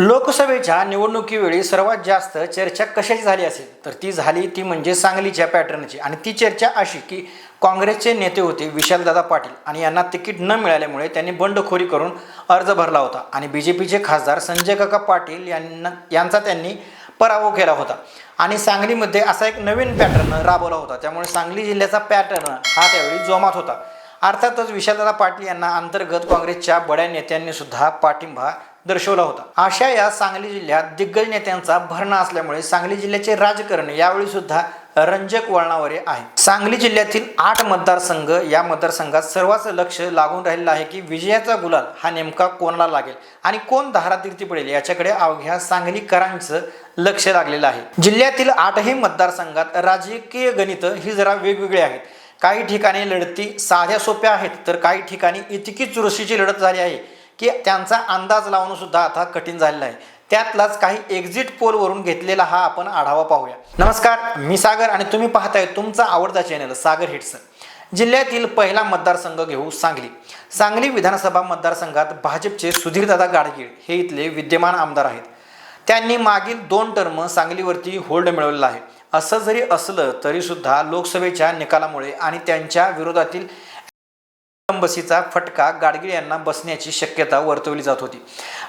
लोकसभेच्या निवडणुकीवेळी सर्वात जास्त चर्चा कशाची झाली असेल? तर ती झाली ती म्हणजे सांगलीच्या पॅटर्नची. आणि ती चर्चा अशी की काँग्रेसचे नेते होते विशालदादा पाटील आणि यांना तिकीट न मिळाल्यामुळे त्यांनी बंडखोरी करून अर्ज भरला होता. आणि बी जे पीचे खासदार संजय काका पाटील यांना यांचा त्यांनी पराभव केला होता. आणि सांगलीमध्ये असा एक नवीन पॅटर्न राबवला होता. त्यामुळे सांगली जिल्ह्याचा पॅटर्न हा त्यावेळी जोमात होता. अर्थातच विशालदादा पाटील यांना अंतर्गत काँग्रेसच्या बड्या नेत्यांनी सुद्धा पाठिंबा दर्शवला होता. अशा या सांगली जिल्ह्यात दिग्गज नेत्यांचा भरणा असल्यामुळे सांगली जिल्ह्याचे राजकारण यावेळी सुद्धा रंजक वळणावर आहे. सांगली जिल्ह्यातील आठ मतदारसंघ या मतदारसंघात सर्वांच लक्ष लागून राहिलेलं आहे की विजयाचा गुलाल हा नेमका कोणाला लागेल आणि कोण धारातीर्थी पडेल याच्याकडे अवघ्या सांगलीकरांचं लक्ष लागलेलं आहे. जिल्ह्यातील आठही मतदारसंघात राजकीय गणित ही जरा वेगवेगळी आहेत. काही ठिकाणी लढती साध्या सोप्या आहेत तर काही ठिकाणी इतकी चुरशीची लढत झाली आहे. की त्यांचा अंदाज लावणं सुद्धा आता कठीण झालेलं आहे. त्यातलाच काही एक्झिट पोलवरून घेतलेला हा आपण आढावा पाहूया. नमस्कार मी सागर आणि तुम्ही पाहताय तुमचा आवडता चॅनल सागर हिट्स जिल्ह्यातील पहिला मतदारसंघ घेऊ सांगली. सांगली विधानसभा मतदारसंघात भाजपचे सुधीरदादा गाडगीळ हे इथले विद्यमान आमदार आहेत. त्यांनी मागील दोन टर्म सांगलीवरती होल्ड मिळवलेला आहे. असं जरी असलं तरीसुद्धा लोकसभेच्या निकालामुळे आणि त्यांच्या विरोधातील बसीचा फटका गाडगीळ यांना बसण्याची शक्यता वर्तवली जात होती.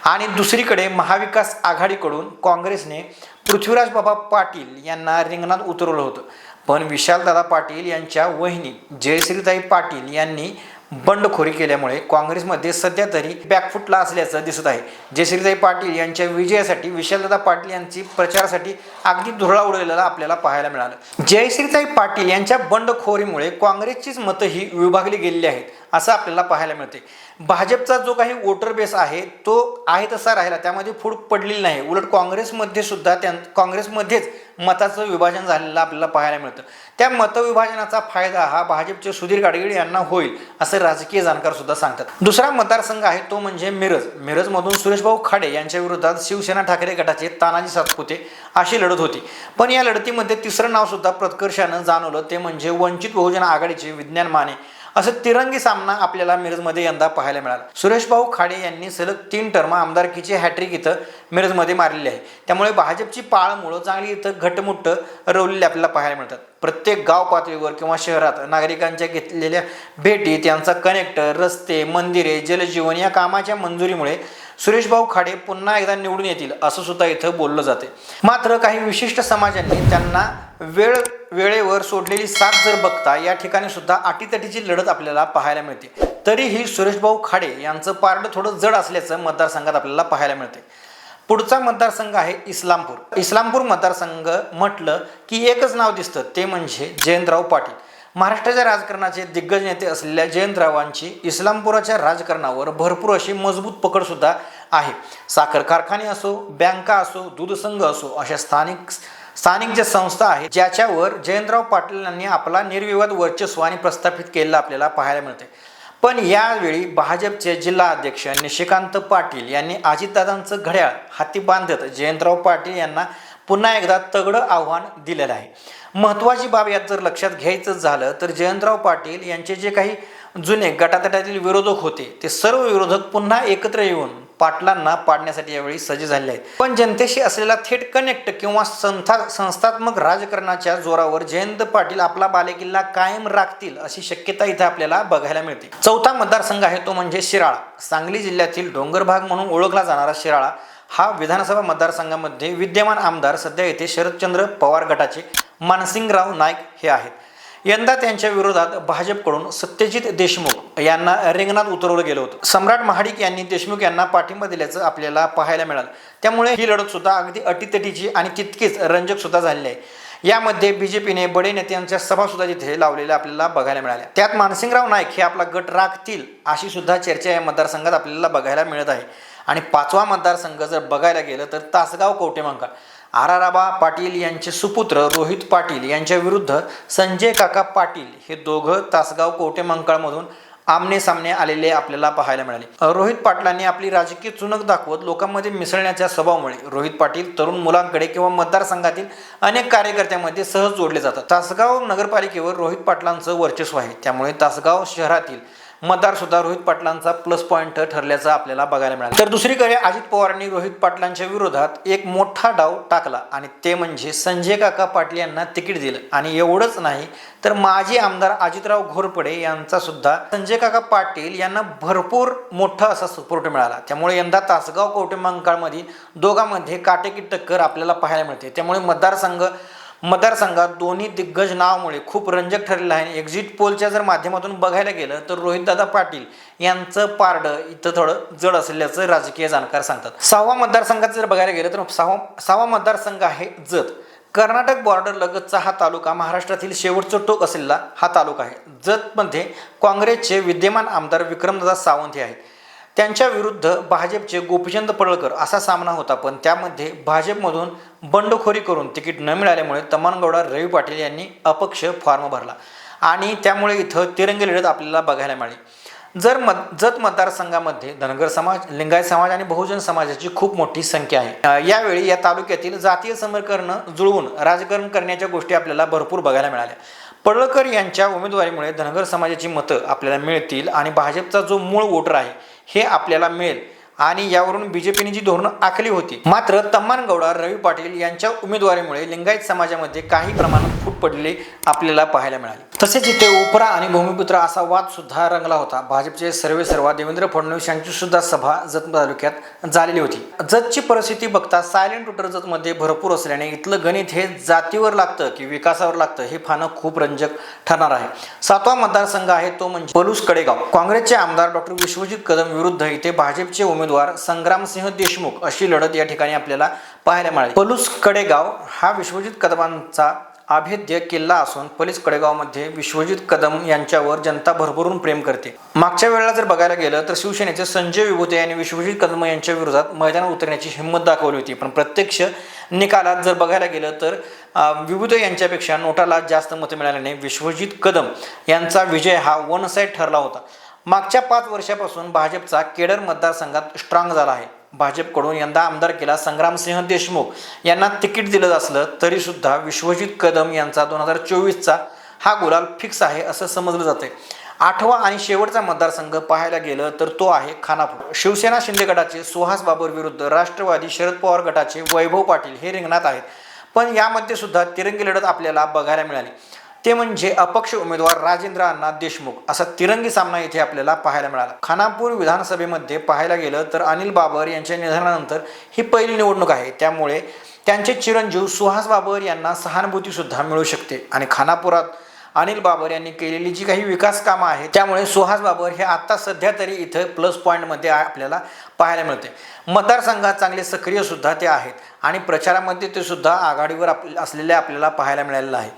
आणि दुसरीकडे महाविकास आघाडीकडून काँग्रेसने पृथ्वीराज बाबा पाटील यांना रिंगणात उतरवलं होतं. पण विशालदादा पाटील यांच्या वहिनी जयश्रीताई पाटील यांनी बंडखोरी केल्यामुळे काँग्रेसमध्ये सध्या तरी बॅकफुटला असल्याचं दिसत आहे. जयश्रीताई पाटील यांच्या विजयासाठी विशालदादा पाटील यांची प्रचारासाठी अगदी धुरळा उडवलेला आपल्याला पाहायला मिळालं. जयश्रीताई पाटील यांच्या बंडखोरीमुळे काँग्रेसचीच मतं ही विभागली गेलेली आहेत असं आपल्याला पाहायला मिळते भाजपचा जो काही वोटर बेस आहे तो आहे तसा राहिला. त्यामध्ये फूट पडलेली नाही. उलट काँग्रेसमध्ये सुद्धा त्या काँग्रेसमध्येच मताचं विभाजन झालेलं आपल्याला पाहायला मिळतं. त्या मतविभाजनाचा फायदा हा भाजपचे सुधीर गाडगिळ यांना होईल असं राजकीय जाणकार सुद्धा सांगतात. दुसरा मतदारसंघ आहे तो म्हणजे मिरज. मिरजमधून सुरेशभाऊ खाडे यांच्या विरोधात शिवसेना ठाकरे गटाचे तानाजी सातपुते अशी लढत होती. पण या लढतीमध्ये तिसरं नाव सुद्धा प्रत्कर्षानं जाणवलं. ते म्हणजे वंचित बहुजन आघाडीचे विज्ञान माने. असं तिरंगी सामना आपल्याला मिरजमध्ये यंदा पाहायला मिळाला. सुरेशभाऊ खाडे यांनी सलग तीन टर्म आमदारकीची हॅट्रिक इथं मिरजमध्ये मारलेली आहे. त्यामुळे भाजपची पाळमुळं चांगली इथं घटमुट्ट रवलेली आपल्याला पाहायला मिळतात. प्रत्येक गाव पातळीवर किंवा शहरात नागरिकांच्या घेतलेल्या भेटी त्यांचा कनेक्टर रस्ते मंदिरे जलजीवन या कामाच्या मंजुरीमुळे सुरेशभाऊ खाडे पुन्हा एकदा निवडून येतील असं सुद्धा इथं बोललं जाते मात्र काही विशिष्ट समाजांनी त्यांना वेळ वेळेवर सोडलेली साथ जर बघता या ठिकाणी सुद्धा अटीतटीची लढत आपल्याला पाहायला मिळते. तरीही सुरेशभाऊ खाडे यांचं पारडं थोडं जड असल्याचं मतदारसंघात आपल्याला पाहायला मिळते. पुढचा मतदारसंघ आहे इस्लामपूर. इस्लामपूर मतदारसंघ म्हटलं की एकच नाव दिसतं ते म्हणजे जयंतराव पाटील. महाराष्ट्राच्या राजकारणाचे दिग्गज नेते असलेल्या जयंतरावांची इस्लामपुराच्या राजकारणावर भरपूर अशी मजबूत पकडसुद्धा आहे. साखर कारखाने असो बँका असो दूध संघ असो अशा स्थानिक स्थानिक ज्या संस्था आहेत ज्याच्यावर जयंतराव पाटील यांनी आपला निर्विवाद वर्चस्व आणि प्रस्थापित केलेलं आपल्याला पाहायला मिळते पण यावेळी भाजपचे जिल्हा अध्यक्ष निशिकांत पाटील यांनी अजितदादांचं घड्याळ हाती बांधत जयंतराव पाटील यांना पुन्हा एकदा तगडं आव्हान दिलेलं आहे. महत्त्वाची बाब यात जर लक्षात घ्यायचं झालं तर जयंतराव पाटील यांचे जे काही जुने गटातटातील विरोधक होते ते सर्व विरोधक पुन्हा एकत्र येऊन पाटलांना पाडण्यासाठी यावेळी सज्ज झाले आहेत. पण जनतेशी असलेला थेट कनेक्ट किंवा संथा संस्थात्मक राजकारणाच्या जोरावर जयंत पाटील आपला बालेकिल्ला कायम राखतील अशी शक्यता इथे आपल्याला बघायला मिळते. चौथा मतदारसंघ आहे तो म्हणजे शिराळा. सांगली जिल्ह्यातील डोंगर भाग म्हणून ओळखला जाणारा शिराळा हा विधानसभा मतदारसंघामध्ये विद्यमान आमदार सध्या येथे शरदचंद्र पवार गटाचे मानसिंगराव नाईक हे आहेत. यंदा त्यांच्या विरोधात भाजपकडून सत्यजित देशमुख यांना रिंगणात उतरवलं गेलं होतं. सम्राट महाडिक यांनी देशमुख यांना पाठिंबा दिल्याचं आपल्याला पाहायला मिळालं. त्यामुळे ही लढत सुद्धा अगदी अटीतटीची आणि तितकीच रंजक सुद्धा झालेली आहे यामध्ये बी जे पीने बडे नेत्यांच्या सभा सुद्धा तिथे लावलेल्या आपल्याला बघायला मिळाल्या. त्यात मानसिंगराव नाईक हे आपला गट राखतील अशी सुद्धा चर्चा या मतदारसंघात आपल्याला बघायला मिळत आहे. आणि पाचवा मतदारसंघ जर बघायला गेलं तर तासगाव कवटेमंकाळ आराराबा पाटील यांचे सुपुत्र रोहित पाटील यांच्या विरुद्ध संजय काका पाटील हे दोघं तासगाव कवटेमंकाळमधून आमने सामने आलेले आपल्याला पाहायला मिळाले. रोहित पाटलांनी आपली राजकीय चुनक दाखवत लोकांमध्ये मिसळण्याच्या स्वभावामुळे रोहित पाटील तरुण मुलांकडे किंवा मतदारसंघातील अनेक कार्यकर्त्यांमध्ये सहज जोडले जातात. तासगाव नगरपालिकेवर रोहित पाटलांचं वर्चस्व आहे. त्यामुळे तासगाव शहरातील मतदार सुद्धा रोहित पाटलांचा प्लस पॉईंट ठरल्याचं आपल्याला बघायला मिळालं. तर दुसरीकडे अजित पवारांनी रोहित पाटलांच्या विरोधात एक मोठा डाव टाकला आणि ते म्हणजे संजय काका पाटील यांना तिकीट दिलं. आणि एवढंच नाही तर माजी आमदार अजितराव घोरपडे यांचा सुद्धा संजय काका पाटील यांना भरपूर मोठा असा सपोर्ट मिळाला. त्यामुळे यंदा तासगाव कौटुंबांकाळमध्ये दोघांमध्ये काटेकी टक्कर आपल्याला पाहायला मिळते. त्यामुळे मतदारसंघ मतदारसंघात दोन्ही दिग्गज नावामुळे खूप रंजक ठरलेलं आहे. एक्झिट पोलच्या जर माध्यमातून बघायला गेलं तर रोहितदादा पाटील यांचं पारडं इथं थोडं जड असल्याचं राजकीय जाणकार सांगतात. सहावा मतदारसंघात जर बघायला गेलं तर सहावा सहावा मतदारसंघ आहे जत. कर्नाटक बॉर्डर लगतचा हा तालुका महाराष्ट्रातील शेवटचं टोक असलेला हा तालुका आहे. जतमध्ये काँग्रेसचे विद्यमान आमदार विक्रमदादा सावंत हे आहेत. त्यांच्या विरुद्ध भाजपचे गोपीचंद पडळकर असा सामना होता पण त्यामध्ये भाजपमधून बंडखोरी करून तिकीट न मिळाल्यामुळे तमनगौडा रवी पाटील यांनी अपक्ष फॉर्म भरला आणि त्यामुळे इथं तिरंगी लढत आपल्याला बघायला मिळाली. जर मत जत मतदारसंघामध्ये धनगर समाज लिंगायत समाज आणि बहुजन समाजाची खूप मोठी संख्या आहे. यावेळी या तालुक्यातील जातीय समीकरणं जुळवून राजकारण करण्याच्या गोष्टी आपल्याला भरपूर बघायला मिळाल्या. पडळकर यांच्या उमेदवारीमुळे धनगर समाजाची मतं आपल्याला मिळतील आणि भाजपचा जो मूळ वोटर आहे हे आपल्याला मिळेल. आणि यावरून बीजेपीने जी धोरणं आखली होती मात्र तम्मानगौडा रवी पाटील यांच्या उमेदवारीमुळे लिंगायत समाजामध्ये काही प्रमाणात पडलेली आपल्याला पाहायला मिळाली. तसेच इथे उपरा आणि भूमिपुत्र असा वाद सुद्धा रंगला होता. भाजपचे सर्वे सर्वा देवेंद्र फडणवीस यांची सुद्धा सभा जत तालुक्यात झालेली होती. जतची परिस्थिती बघता सायलेंट वोटर जतमध्ये भरपूर असल्याने इथलं गणित हे जातीवर लागतं की विकासावर लागतं हे फानं खूप रंजक ठरणार आहे. सातवा मतदारसंघ आहे तो म्हणजे पलूस कडेगाव. काँग्रेसचे आमदार डॉक्टर विश्वजित कदम विरुद्ध इथे भाजपचे उमेदवार संग्रामसिंह देशमुख अशी लढत या ठिकाणी आपल्याला पाहायला मिळाली. पलूस कडेगाव हा विश्वजित कदमांचा अभेद्य किल्ला असून पोलीस कडेगावमध्ये विश्वजित कदम यांच्यावर जनता भरभरून प्रेम करते. मागच्या वेळेला जर बघायला गेलं तर शिवसेनेचे संजय विभूते यांनी विश्वजित कदम यांच्या विरोधात मैदानात उतरण्याची हिंमत दाखवली होती. पण प्रत्यक्ष निकालात जर बघायला गेलं तर विभूते यांच्यापेक्षा नोटाला जास्त मतं मिळाल्याने विश्वजित कदम यांचा विजय हा वन साईड ठरला होता. मागच्या पाच वर्षापासून भाजपचा केडर मतदारसंघात स्ट्रॉंग झाला आहे. भाजपकडून यंदा आमदार केला संग्रामसिंह देशमुख. यांना तिकीट दिलं असलं तरीसुद्धा विश्वजित कदम यांचा दोन हजार चोवीसचा हा गुलाल फिक्स आहे असं समजलं जातंय. आठवा आणि शेवटचा मतदारसंघ पाहायला गेलं तर तो आहे खानापूर. शिवसेना शिंदे गटाचे सुहास बाबर विरुद्ध राष्ट्रवादी शरद पवार गटाचे वैभव पाटील हे रिंगणात आहेत. पण यामध्ये सुद्धा तिरंगी लढत आपल्याला बघायला मिळाली. ते म्हणजे अपक्ष उमेदवार राजेंद्र अण्णा देशमुख. असा तिरंगी सामना इथे आपल्याला पाहायला मिळाला. खानापूर विधानसभेमध्ये पाहायला गेलं तर अनिल बाबर यांच्या निधनानंतर ही पहिली निवडणूक आहे. त्यामुळे त्यांचे चिरंजीव सुहास बाबर यांना सहानुभूतीसुद्धा मिळू शकते. आणि खानापुरात अनिल बाबर यांनी केलेली जी काही विकास कामं आहेत त्यामुळे सुहास बाबर हे आत्ता सध्या तरी इथं प्लस पॉईंटमध्ये आपल्याला पाहायला मिळते. मतदारसंघात चांगले सक्रिय सुद्धा ते आहेत. आणि प्रचारामध्ये ते सुद्धा आघाडीवर आप असलेले आपल्याला पाहायला मिळालेलं आहे.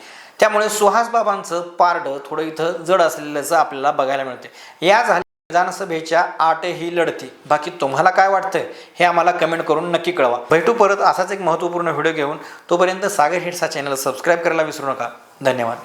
त्यामुळे सुहास बाबांचं पारडं थोडं इथं जड असलेल्याचं आपल्याला बघायला मिळते या झाल्या विधानसभेच्या आठही लढती. बाकी तुम्हाला काय वाटतंय हे आम्हाला कमेंट करून नक्की कळवा. भेटू परत असाच एक महत्त्वपूर्ण व्हिडिओ घेऊन. तोपर्यंत सागर हिट्स हा चॅनल सबस्क्राईब करायला विसरू नका. धन्यवाद.